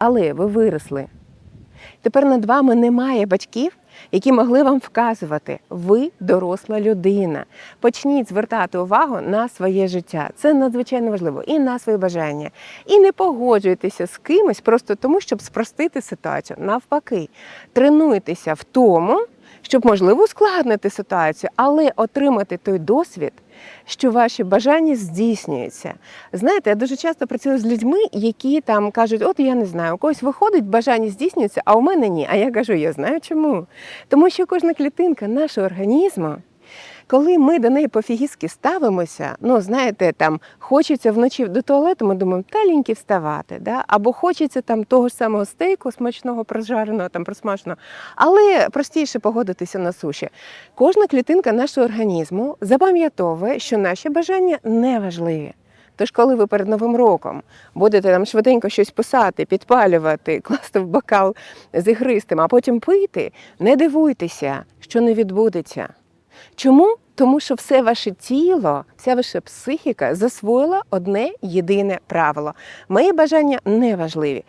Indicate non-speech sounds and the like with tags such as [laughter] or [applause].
Але ви виросли. Тепер над вами немає батьків, які могли вам вказувати, ви доросла людина. Почніть звертати увагу на своє життя. Це надзвичайно важливо і на свої бажання. І не погоджуйтеся з кимось просто тому, щоб спростити ситуацію. Навпаки, тренуйтеся в тому, щоб можливо ускладнити ситуацію, але отримати той досвід, що ваші бажання здійснюються. Знаєте, я дуже часто працюю з людьми, які там кажуть, от я не знаю, у когось виходить, бажання здійснюється, а у мене ні. А я кажу, я знаю чому. Тому що кожна клітинка нашого організму. Коли ми до неї пофігістки ставимося, ну знаєте, там хочеться вночі до туалету, ми думаємо, таленькі вставати, да? або хочеться там того ж самого стейку, смачного прожареного, там просмаженого, але простіше погодитися на суші. Кожна клітинка нашого організму запам'ятовує, що наші бажання неважливі. Тож, коли ви перед Новим роком будете там швиденько щось писати, підпалювати, [laughs] класти в бокал з ігристим, а потім пити, не дивуйтеся, що не відбудеться. Чому? Тому що все ваше тіло, вся ваша психіка засвоїла одне єдине правило. Мої бажання не важливі.